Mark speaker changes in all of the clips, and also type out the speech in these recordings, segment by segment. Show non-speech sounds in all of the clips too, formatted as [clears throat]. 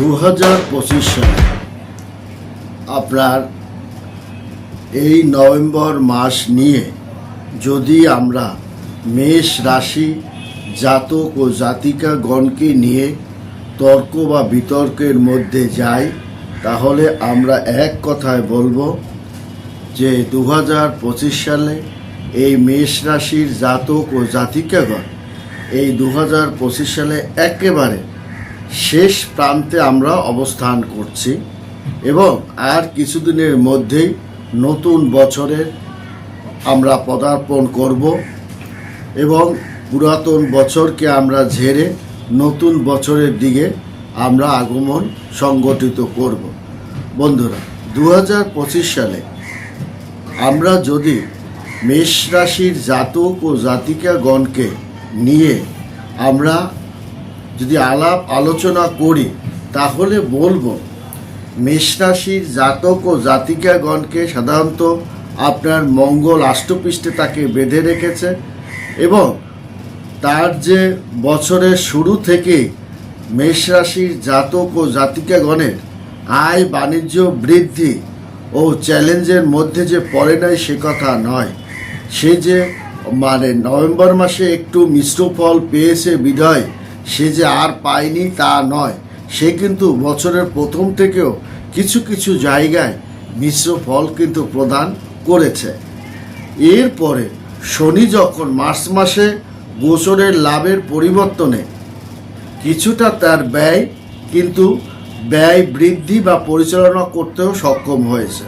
Speaker 1: দু হাজার পঁচিশ সালে আপনার এই নভেম্বর মাস নিয়ে যদি আমরা মেষ রাশি জাতক ও জাতিকাগণকে নিয়ে তর্ক বা বিতর্কের মধ্যে যাই, তাহলে আমরা এক কথায় বলব যে দু হাজার পঁচিশ সালে এই মেষ রাশির জাতক ও জাতিকাগণ এই দু হাজার পঁচিশ সালে একেবারে শেষ প্রান্তে আমরা অবস্থান করছি এবং আর কিছুদিনের মধ্যেই নতুন বছরের আমরা পদার্পণ করব এবং পুরাতন বছরকে আমরা ঝেড়ে নতুন বছরের দিকে আমরা আগমন সংগঠিত করব। বন্ধুরা দু হাজার পঁচিশ সালে আমরা যদি মেষ রাশির জাতক ও জাতিকাগণকে নিয়ে আমরা যদি আলাপ আলোচনা করি, তাহলে বলব, মেষরাশির জাতক ও জাতিকাগণকে সাধারণত আপনার মঙ্গল আষ্টপৃষ্ঠে তাকে বেঁধে রেখেছে এবং তার যে বছরের শুরু থেকে মেষরাশির জাতক ও জাতিকাগণের আয় বাণিজ্য বৃদ্ধি ও চ্যালেঞ্জের মধ্যে যে পড়ে নাই সে কথা নয়। সে যে মানে নভেম্বর মাসে একটু মিশ্র ফল পেয়েছে বিধায় সে যে আর পায়নি তা নয়। সে কিন্তু বছরের প্রথম থেকেও কিছু কিছু জায়গায় মিশ্র ফল কিন্তু প্রদান করেছে। এরপরে শনি যখন মার্চ মাসে গোচরের লাভের পরিবর্তনে কিছুটা তার ব্যয় কিন্তু ব্যয় বৃদ্ধি বা পরিচালনা করতেও সক্ষম হয়েছে।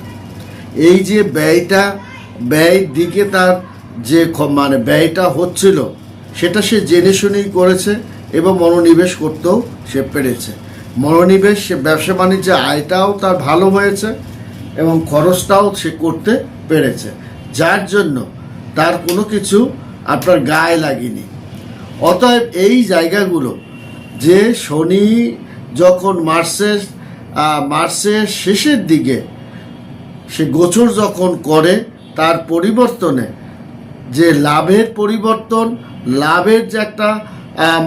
Speaker 1: এই যে ব্যয়টা, ব্যয়ের দিকে তার যে মানে ব্যয়টা হচ্ছিল, সেটা সে জেনে শুনেই করেছে। এবং মনোনিবেশ করতেও সে পেরেছে। মনোনিবেশ, সে ব্যবসা বাণিজ্যে, আয়টাও তার ভালো হয়েছে এবং খরচটাও সে করতে পেরেছে। যার জন্য তার কোনো কিছু আপনার গায়ে লাগেনি। অতএব এই জায়গাগুলো যে শনি যখন মার্চের মার্চের শেষের দিকে সে গোচর যখন করে, তার পরিবর্তনে যে লাভের পরিবর্তন, লাভের যে একটা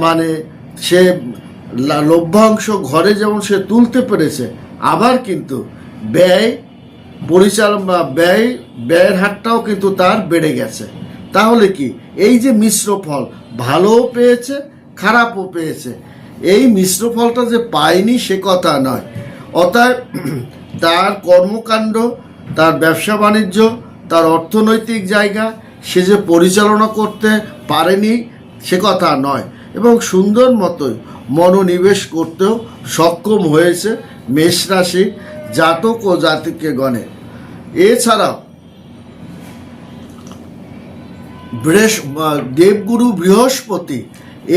Speaker 1: মানে সে লভ্যাংশ ঘরে যেমন সে তুলতে পেরেছে, আবার কিন্তু ব্যয় পরিচালনা ব্যয়, ব্যয়ের হারটাও কিন্তু তার বেড়ে গেছে। তাহলে কি? এই যে মিশ্র ফল, ভালোও পেয়েছে, খারাপও পেয়েছে। এই মিশ্র ফলটা যে পায়নি সে কথা নয়। অতএব [clears throat] তার কর্মকাণ্ড, তার ব্যবসা বাণিজ্য, তার অর্থনৈতিক জায়গা, সে যে পরিচালনা করতে পারেনি সে কথা নয়। এবং সুন্দর মতোই মনোনিবেশ করতেও সক্ষম হয়েছে মেষ রাশি জাতক ও জাতিকে গণে। এছাড়াও বৃহস্প দেবগুরু বৃহস্পতি,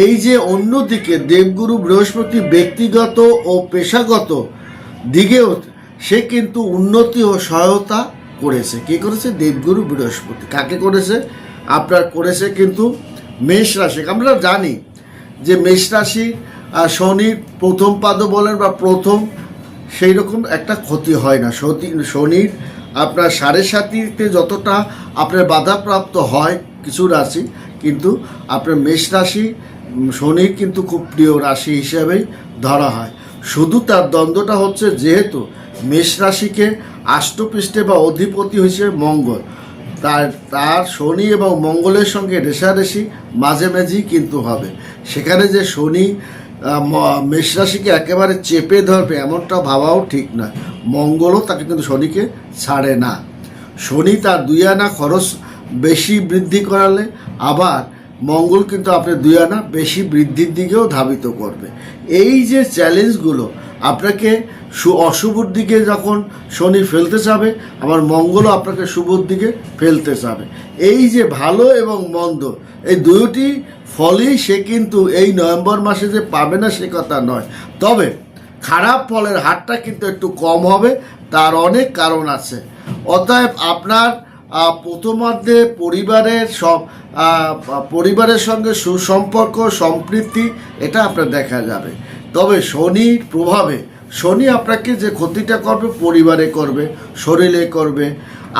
Speaker 1: এই যে অন্যদিকে দেবগুরু বৃহস্পতি ব্যক্তিগত ও পেশাগত দিকেও সে কিন্তু উন্নতি ও সহায়তা করেছে। কে করেছে? দেবগুরু বৃহস্পতি। কাকে করেছে? আপনার করেছে কিন্তু মেষ রাশি আমরা জানি যে মেষ রাশি শনির প্রথম পাদ বলেন বা প্রথম সেই রকম একটা ক্ষতি হয় না। সতী শনির আপনার সাড়ে সাতিতে যতটা আপনার বাধাপ্রাপ্ত হয় কিছু রাশি, কিন্তু আপনার মেষ রাশি শনির কিন্তু খুব প্রিয় রাশি হিসাবেই ধরা হয়। শুধু তার দ্বন্দ্বটা হচ্ছে যেহেতু মেষ রাশিকে আষ্টপৃষ্ঠে বা অধিপতি হিসেবে মঙ্গল। তার তার শনি এবং মঙ্গলের সঙ্গে রেশারেশি মাঝে মাঝেই কিন্তু হবে। সেখানে যে শনি মেষ রাশিকে একেবারে চেপে ধরবে, এমনটা ভাবাও ঠিক না। মঙ্গলও তাকে কিন্তু শনিকে ছাড়ে না। শনি তার দুই আনা খরচ বেশি বৃদ্ধি করালে, আবার মঙ্গল কিন্তু আপনার দুই আনা বেশি বৃদ্ধির দিকেও ধাবিত করবে। এই যে চ্যালেঞ্জগুলো, আপনাকে সু অশুভর দিকে যখন শনি ফেলতে চাবে, আবার মঙ্গলও আপনাকে শুভর দিকে ফেলতে চাবে। এই যে ভালো এবং মন্দ, এই দুটি ফলই সে কিন্তু এই নভেম্বর মাসে যে পাবে না সে কথা নয়। তবে খারাপ ফলের হারটা কিন্তু একটু কম হবে, তার অনেক কারণ আছে। অতএব আপনার প্রথমার্ধে পরিবারের সব পরিবারের সঙ্গে সুসম্পর্ক সম্পৃক্তি এটা আপনার দেখা যাবে। তবে শনির প্রভাবে, শনি আপনাকে যে ক্ষতিটা করবে, পরিবারে করবে, শরীরে করবে।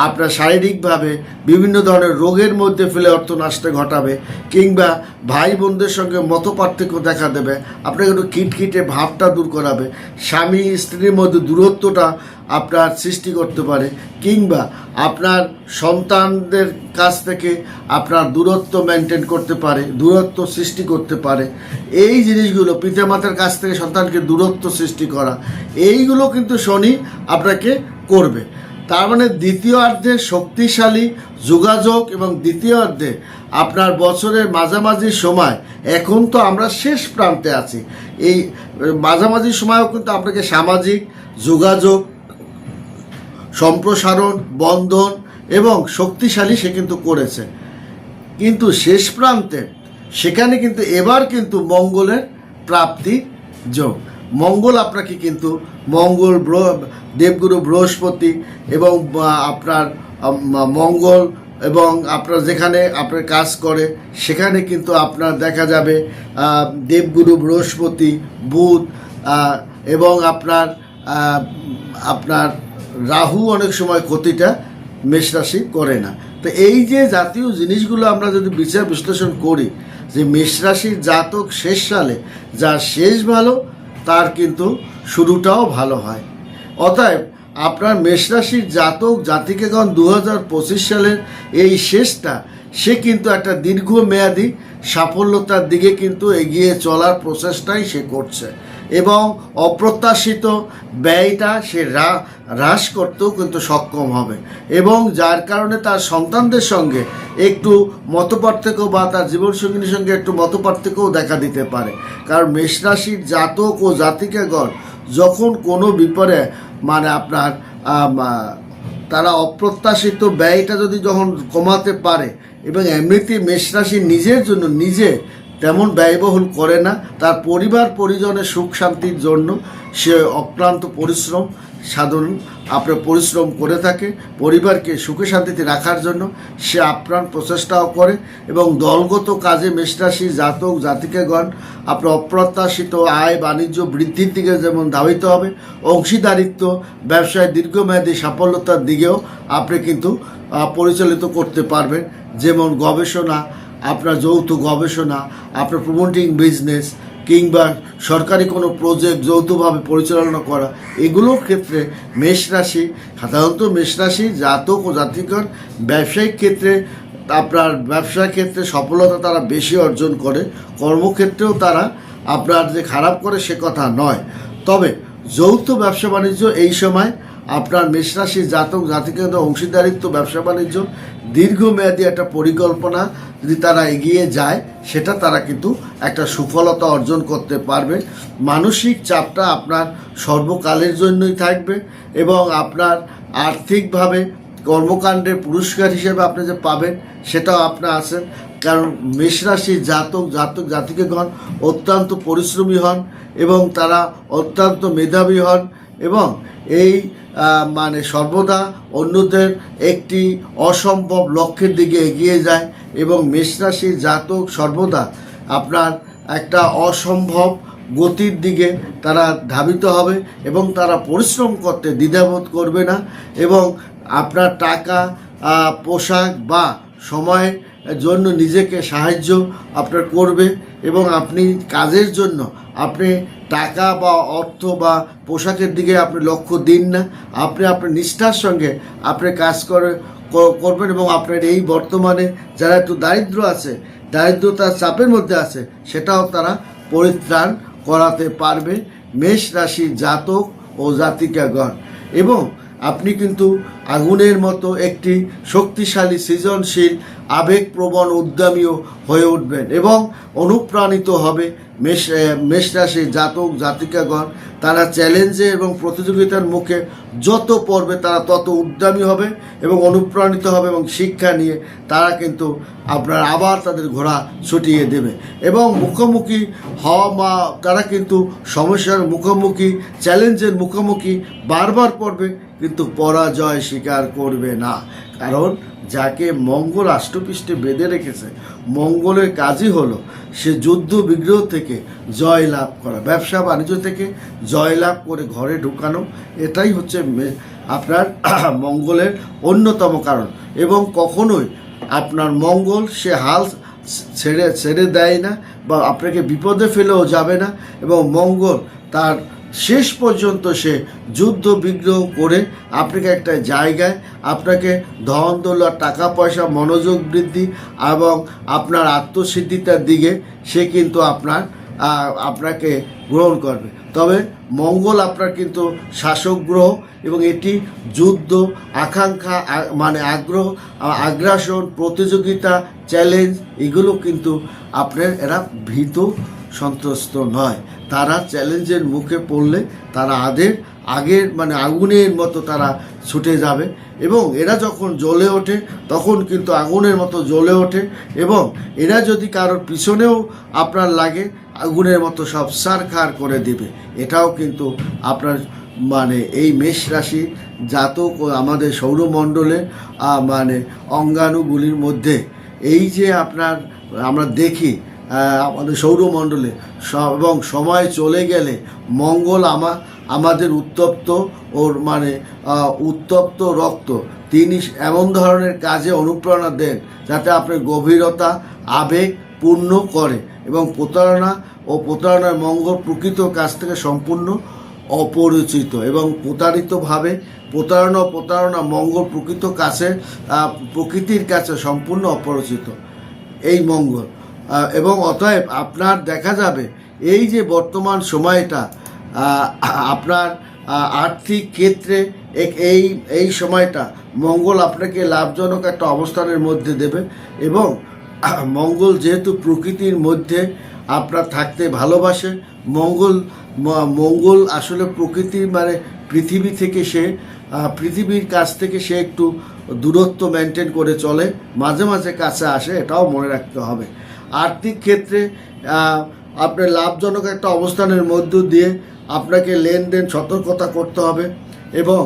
Speaker 1: আপনার শারীরিকভাবে বিভিন্ন ধরনের রোগের মধ্যে ফেলে অর্থনাষ্ট ঘটাবে কিংবা ভাই বোনদের সঙ্গে মতপার্থক্য দেখা দেবে, আপনাকে একটু কিটকিটে ভাবটা দূর করাবে, স্বামী, স্ত্রীর মধ্যে দূরত্বটা আপনার সৃষ্টি করতে পারে কিংবা আপনার সন্তানদের কাছ থেকে আপনার দূরত্ব মেনটেন করতে পারে, দূরত্ব সৃষ্টি করতে পারে। এই জিনিসগুলো পিতামাতার কাছ থেকে সন্তানকে দূরত্ব সৃষ্টি করা, এইগুলো কিন্তু শনি আপনাকে করবে। তার মানে দ্বিতীয় অর্ধে শক্তিশালী, যোগাযোগ এবং দ্বিতীয় অর্ধে আপনার বছরের মাঝামাঝি সময়। এখন তো আমরা শেষ প্রান্তে আছি। এই মাঝামাঝি সময়ও কিন্তু আপনাকে সামাজিক, যোগাযোগ, সম্প্রসারণ, বন্ধন এবং শক্তিশালী সে কিন্তু করেছে। কিন্তু শেষ প্রান্তে, সেখানে কিন্তু এবার কিন্তু মঙ্গলের প্রাপ্তি যোগ। মঙ্গল আপনাকে কিন্তু মঙ্গল দেবগুরু বৃহস্পতি এবং আপনার মঙ্গল এবং আপনার যেখানে আপনার কাজ করে, সেখানে কিন্তু আপনার দেখা যাবে দেবগুরু বৃহস্পতি, বুধ এবং আপনার আপনার রাহু অনেক সময় ক্ষতিটা মেষরাশি করে না। তো এই যে জাতীয় জিনিসগুলো আমরা যদি বিচার বিশ্লেষণ করি, যে মেষরাশির জাতক শেষ সালে, যার শেষ ভালো তার কিন্তু শুরুটাও ভালো হয়। অতএব আপনার মেষরাশির জাতক, জাতিকেগণ দু হাজার পঁচিশ সালের এই শেষটা, সে কিন্তু একটা দীর্ঘমেয়াদী সাফল্যতার দিকে কিন্তু এগিয়ে চলার প্রচেষ্টাই সে করছে। এবং অপ্রত্যাশিত ব্যয়টা সে হ্রা- হ্রাস করতেও কিন্তু সক্ষম হবে। এবং যার কারণে তার সন্তানদের সঙ্গে একটু মতপার্থক্য বা তার জীবনসঙ্গিনীর সঙ্গে একটু মতপার্থক্যও দেখা দিতে পারে। কারণ মেষরাশির জাতক ও জাতিকাগণ যখন কোনো বিপরে মানে আপনার তারা অপ্রত্যাশিত ব্যয়টা যদি যখন কমাতে পারে এবং এমনিতে মেষরাশি নিজের জন্য নিজে তেমন ব্যয়বহুল করে না। তার পরিবার পরিজনের সুখ শান্তির জন্য সে অক্লান্ত পরিশ্রম সাধন আপনার পরিশ্রম করে থাকে। পরিবারকে সুখে শান্তিতে রাখার জন্য সে আপ্রাণ প্রচেষ্টাও করে এবং দলগত কাজে মেষরাশি জাতক, জাতিকাগণ আপনার অপ্রত্যাশিত আয়, বাণিজ্য বৃদ্ধির দিকে যেমন ধাবিত হবে, অংশীদারিত্ব, ব্যবসায় দীর্ঘমেয়াদী সাফল্যতার দিকেও আপনি কিন্তু পরিচালিত করতে পারবেন। যেমন গবেষণা আপনার যৌথ গবেষণা, আপনার প্রমোটিং বিজনেস কিংবা সরকারি কোনো প্রজেক্ট যৌথভাবে পরিচালনা করা, এগুলোর ক্ষেত্রে মেষ রাশি, সাধারণত মেষ রাশি জাতক ও জাতিকর ব্যবসায়িক ক্ষেত্রে আপনার ব্যবসা ক্ষেত্রে সফলতা তারা বেশি অর্জন করে, কর্মক্ষেত্রেও তারা আপনার যে খারাপ করে সে কথা নয়। তবে যৌথ ব্যবসা বাণিজ্য এই সময় আপনার মেষরাশি জাতক জাতিকেন্দ্র অংশীদারিত্ব, ব্যবসা বাণিজ্য দীর্ঘমেয়াদী একটা পরিকল্পনা যদি তারা এগিয়ে যায়, সেটা তারা কিন্তু একটা সুফলতা অর্জন করতে পারবে। মানসিক চাপটা আপনার সর্বকালের জন্যই থাকবে এবং আপনার আর্থিকভাবে কর্মকাণ্ডের পুরস্কার হিসেবে আপনি যে পাবেন, সেটাও আপনার আছেন কারণ মেষরাশি জাতক জাতক, জাতিকে, জাতিকেগণ অত্যন্ত পরিশ্রমী হন এবং তারা অত্যন্ত মেধাবী হন এবং এই মানে সর্বদা অন্যদের একটি অসম্ভব লক্ষ্যের দিকে এগিয়ে যায় এবং মেষরাশির জাতক সর্বদা আপনার একটা অসম্ভব গতির দিকে তারা ধাবিত হবে এবং তারা পরিশ্রম করতে দ্বিধাবোধ করবে না এবং আপনার টাকা পোশাক বা সময়ের জন্য নিজেকে সাহায্য আপনার করবে এবং আপনি কাজের জন্য আপনি টাকা বা অর্থ বা পোশাকের দিকে আপনি লক্ষ্য দিন না। আপনি আপনার নিষ্ঠার সঙ্গে আপনি কাজ করে করবেন এবং আপনার এই বর্তমানে যারা একটু দারিদ্র আছে, দারিদ্রতার চাপের মধ্যে আছে, সেটাও তারা পরিত্রাণ করাতে পারবে মেষ রাশির জাতক ও জাতিকাগণ। এবং আপনি কিন্তু আগুনের মতো একটি শক্তিশালী, সৃজনশীল, আবেগপ্রবণ, উদ্যমীও হয়ে উঠবেন এবং অনুপ্রাণিত হবে মেষ মেষ রাশির জাতক, জাতিকাগণ, তারা চ্যালেঞ্জে এবং প্রতিযোগিতার মুখে যত পড়বে তারা তত উদ্যমী হবে এবং অনুপ্রাণিত হবে এবং শিক্ষা নিয়ে তারা কিন্তু আপনার আবার তাদের ঘোড়া ছুটিয়ে দেবে। এবং মুখোমুখি হওয়া মা, তারা কিন্তু সমস্যার মুখোমুখি চ্যালেঞ্জের মুখোমুখি বারবার পড়বে কিন্তু পরাজয় স্বীকার করবে না। কারণ যাকে মঙ্গল আষ্টপৃষ্ঠে বেঁধে রেখেছে, মঙ্গলের কাজই হলো সে যুদ্ধ বিগ্রহ থেকে জয় লাভ করা, ব্যবসা বাণিজ্য থেকে জয় লাভ করে ঘরে ঢুকানো, এটাই হচ্ছে আপনার [clears throat] মঙ্গলের অন্যতম কারণ। এবং কখনোই আপনার মঙ্গল সে হাল ছেড়ে ছেড়ে দেয় না বা আপনাকে বিপদে ফেলেও যাবে না। এবং মঙ্গল তার শেষ পর্যন্ত সে যুদ্ধ বিগ্রহ করে আপনাকে একটা জায়গায় আপনাকে ধন দৌলত, টাকা পয়সা, মনোযোগ বৃদ্ধি এবং আপনার আত্মসিদ্ধিতার দিকে সে কিন্তু আপনার আপনাকে গ্রহণ করবে। তবে মঙ্গল আপনার কিন্তু শাসক গ্রহ এবং এটি যুদ্ধ, আকাঙ্ক্ষা মানে আগ্রহ, আগ্রাসন, প্রতিযোগিতা, চ্যালেঞ্জ, এগুলো কিন্তু আপনার, এরা ভীত সন্ত্রস্ত নয়। তারা চ্যালেঞ্জের মুখে পড়লে তারা আদের আগের মানে আগুনের মতো তারা ছুটে যাবে এবং এরা যখন জ্বলে ওঠে, তখন কিন্তু আগুনের মতো জ্বলে ওঠে এবং এরা যদি কারোর পিছনেও আপনার লাগে, আগুনের মতো সব সারখার করে দিবে। এটাও কিন্তু আপনার মানে এই মেষ রাশি জাতক আমাদের সৌরমণ্ডলে মানে অঙ্গাণুগুলির মধ্যে। এই যে আপনার, আমরা দেখি আমাদের সৌরমণ্ডলে এবং সময় চলে গেলে মঙ্গল আমা আমাদের উত্তপ্ত ওর মানে উত্তপ্ত রক্ত। তিনি এমন ধরনের কাজে অনুপ্রেরণা দেন যাতে আপনার গভীরতা, আবেগ পূর্ণ করে এবং প্রতারণা ও প্রতারণার মঙ্গল প্রকৃত কাজ থেকে সম্পূর্ণ অপরিচিত এবং প্রতারিতভাবে প্রতারণা প্রতারণা মঙ্গল প্রকৃত কাছে প্রকৃতির কাছে সম্পূর্ণ অপরিচিত। এই মঙ্গল। এবং অতএব আপনার দেখা যাবে এই যে বর্তমান সময়টা আপনার আর্থিক ক্ষেত্রে এই এই সময়টা মঙ্গল আপনাকে লাভজনক একটা অবস্থানের মধ্যে দেবে এবং মঙ্গল যেহেতু প্রকৃতির মধ্যে আপনার থাকতে ভালোবাসে, মঙ্গল মঙ্গল আসলে প্রকৃতির মানে পৃথিবী থেকে সে পৃথিবীর কাছ থেকে সে একটু দূরত্ব মেনটেন করে চলে, মাঝে মাঝে কাছে আসে, এটাও মনে রাখতে হবে। আর্থিক ক্ষেত্রে আপনার লাভজনক একটা অবস্থানের মধ্য দিয়ে আপনাকে লেনদেন সতর্কতা করতে হবে এবং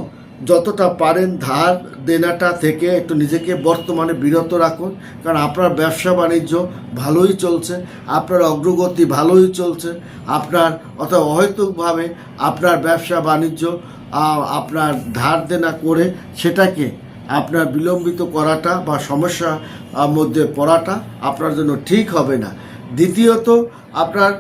Speaker 1: যতটা পারেন ধার দেনাটা থেকে একটু নিজেকে বর্তমানে বিরত রাখুন। কারণ আপনার ব্যবসা বাণিজ্য ভালোই চলছে, আপনার অগ্রগতি ভালোই চলছে, আপনার অথবা অহেতুকভাবে আপনার ব্যবসা বাণিজ্য আপনার ধার দেনা করে সেটাকে আপনার বিলম্বিত করাটা বা সমস্যা মধ্যে পড়াটা আপনার জন্য ঠিক হবে না। দ্বিতীয়ত, আপনার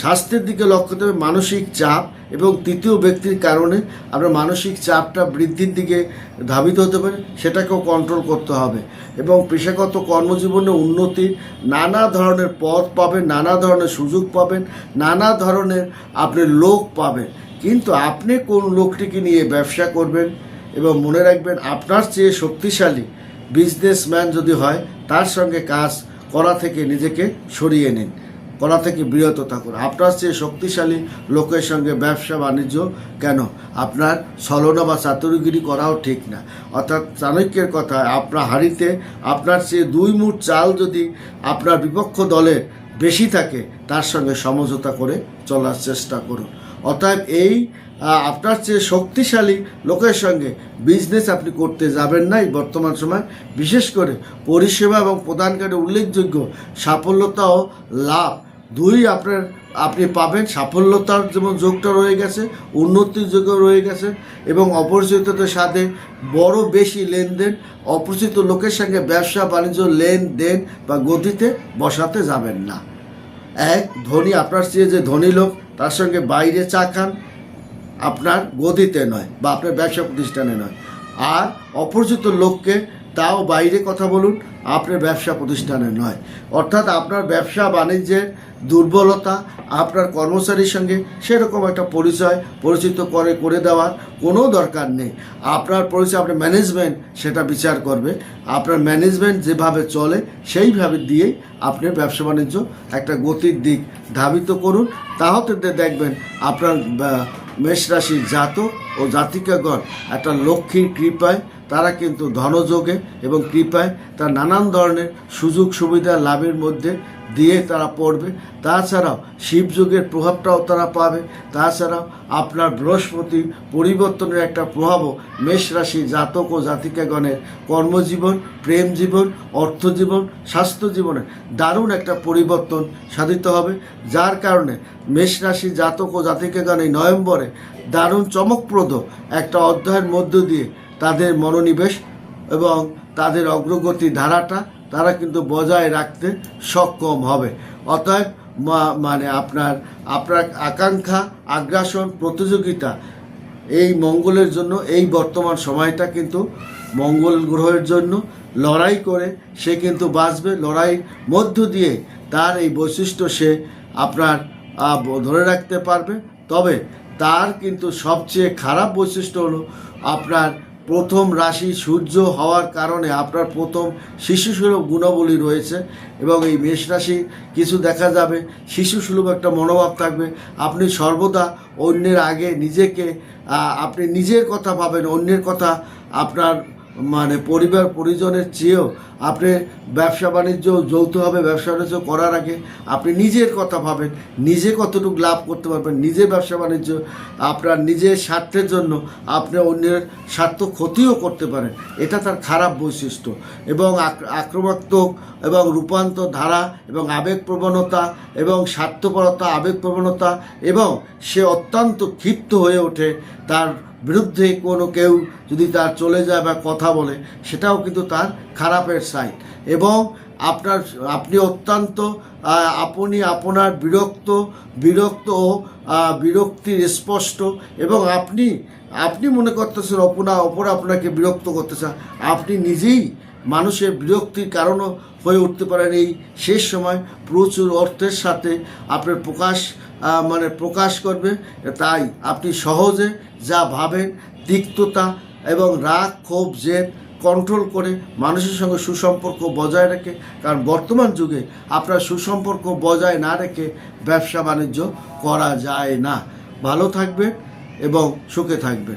Speaker 1: স্বাস্থ্যের দিকে লক্ষ্য দেবে মানসিক চাপ এবং তৃতীয় ব্যক্তির কারণে আপনার মানসিক চাপটা বৃদ্ধির দিকে ধাবিত হতে পারে, সেটাকেও কন্ট্রোল করতে হবে এবং পেশাগত কর্মজীবনে উন্নতির নানা ধরনের পথ পাবেন, নানা ধরনের সুযোগ পাবেন, নানা ধরনের আপনি লোক পাবেন। কিন্তু আপনি কোন লোকটিকে নিয়ে ব্যবসা করবেন? এবং মনে রাখবেন, আপনার চেয়ে শক্তিশালী বিজনেসম্যান যদি হয়, তার সঙ্গে কাজ করা থেকে নিজেকে সরিয়ে নিন। করা থেকে বিরত থাকুন। আপনার চেয়ে শক্তিশালী লোকের সঙ্গে ব্যবসা বাণিজ্য কেন? আপনার ছলনা বা চাতুরিগিরি করাও ঠিক না। অর্থাৎ চাণক্যের কথা আপনার হাড়িতে আপনার চেয়ে দুই মুঠ চাল যদি আপনার বিপক্ষ দলের বেশি থাকে, তার সঙ্গে সমঝোতা করে চলার চেষ্টা করুন। অতএব এই আপনার চেয়ে শক্তিশালী লোকের সঙ্গে বিজনেস আপনি করতে যাবেন না এই বর্তমান সময়। বিশেষ করে পরিষেবা এবং প্রদানকারী উল্লেখযোগ্য সাফল্যতা ও লাভ। দুই, আপনার, আপনি পাবেন সাফল্যতার যেমন যোগটা রয়ে গেছে, উন্নতির যোগও রয়ে গেছে এবং অপরিচিতদের সাথে বড় বেশি লেনদেন, অপরিচিত লোকের সঙ্গে ব্যবসা, বাণিজ্য, লেনদেন বা গতিতে বসাতে যাবেন না। এক, ধনী, আপনার চেয়ে যে ধনী লোক তার সঙ্গে বাইরে চা খান, আপনার গদিতে নয় বা আপনার ব্যবসা প্রতিষ্ঠানে নয়। আর অপরিচিত লোককে তাও বাইরে কথা বলুন আপনার ব্যবসা প্রতিষ্ঠানে নয়। অর্থাৎ আপনার ব্যবসা বাণিজ্যের দুর্বলতা আপনার কর্মচারীর সঙ্গে সেরকম একটা পরিচয় পরিচিত করে করে দেওয়ার কোনো দরকার নেই। আপনার পরিচয় আপনার ম্যানেজমেন্ট সেটা বিচার করবে। আপনার ম্যানেজমেন্ট যেভাবে চলে সেইভাবে দিয়েই আপনার ব্যবসা বাণিজ্য একটা গতির দিক ধাবিত করুন। তাহলে দেখবেন আপনার মেষ রাশির জাতক ও জাতিকাগণ একটা লক্ষ্মীর কৃপায় তারা কিন্তু ধনযোগে এবং কৃপায় তার নানান ধরনের সুযোগ সুবিধা লাভের মধ্যে দিয়ে তারা পড়বে। তাছাড়াও শিবযুগের প্রভাবটাও তারা পাবে। তাছাড়াও আপনার বৃহস্পতি পরিবর্তনের একটা প্রভাবও মেষ রাশি জাতক ও জাতিকাগণের কর্মজীবন, প্রেম জীবন অর্থজীবন স্বাস্থ্য জীবনে দারুণ একটা পরিবর্তন সাধিত হবে, যার কারণে মেষ রাশি জাতক ও জাতিকাগণ এই নভেম্বরে দারুণ চমকপ্রদ একটা অধ্যায়ের মধ্য দিয়ে তাদের মনোনিবেশ এবং তাদের অগ্রগতি ধারাটা তারা কিন্তু বজায় রাখতে সক্ষম হবে। অতএব মানে আপনার আপনার আকাঙ্ক্ষা, আগ্রাসন, প্রতিযোগিতা এই মঙ্গলের জন্য, এই বর্তমান সময়টা কিন্তু মঙ্গল গ্রহের জন্য লড়াই করে সে কিন্তু বাঁচবে। লড়াইয়ের মধ্য দিয়ে তার এই বৈশিষ্ট্য সে আপনার ধরে রাখতে পারবে। তবে তার কিন্তু সবচেয়ে খারাপ বৈশিষ্ট্য হলো আপনার প্রথম রাশি সূর্য হওয়ার কারণে আপনার প্রথম শিশুসুলভ গুণাবলী রয়েছে এবং এই মেষ রাশি কিছু দেখা যাবে। শিশুসুলভ একটা মনোভাব থাকবে। আপনি সর্বদা অন্যের আগে নিজেকে আপনি নিজের কথা ভাবেন, অন্যের কথা আপনার মানে পরিবার পরিজনের চেয়েও আপনি ব্যবসা বাণিজ্য যৌথভাবে ব্যবসা বাণিজ্য করার আগে আপনি নিজের কথা ভাবেন, নিজে কতটুকু লাভ করতে পারবেন নিজে ব্যবসা বাণিজ্য, আপনার নিজের স্বার্থের জন্য আপনি অন্যের স্বার্থ ক্ষতিও করতে পারেন। এটা তার খারাপ বৈশিষ্ট্য। এবং আক- আক্রমণাত্মক এবং রূপান্তর ধারা এবং আবেগ প্রবণতা এবং স্বার্থপরতা, আবেগ প্রবণতা এবং সে অত্যন্ত ক্ষিপ্ত হয়ে ওঠে তার বিরুদ্ধে কোনো কেউ যদি তার চলে যায় বা কথা বলে, সেটাও কিন্তু তার খারাপের সাইড এবং আপনার, আপনি অত্যন্ত আপনি আপনার বিরক্ত বিরক্ত ও বিরক্তির স্পষ্ট এবং আপনি আপনি মনে করতেছেন অপনা, অপরা আপনাকে বিরক্ত করতেছে, আপনি নিজেই মানুষের বিরক্তির কারণও হয়ে উঠতে পারেন। এই শেষ সময় প্রচুর অর্থের সাথে আপনার প্রকাশ মানে প্রকাশ করবে। তাই আপনি সহজে যা ভাবেন, তিক্ততা এবং রাগ, ক্ষোভ, জেদ কন্ট্রোল করে মানুষের সঙ্গে সুসম্পর্ক বজায় রেখে, কারণ বর্তমান যুগে আপনার সুসম্পর্ক বজায় না রেখে ব্যবসা বাণিজ্য করা যায় না। ভালো থাকবে এবং সুখে থাকবে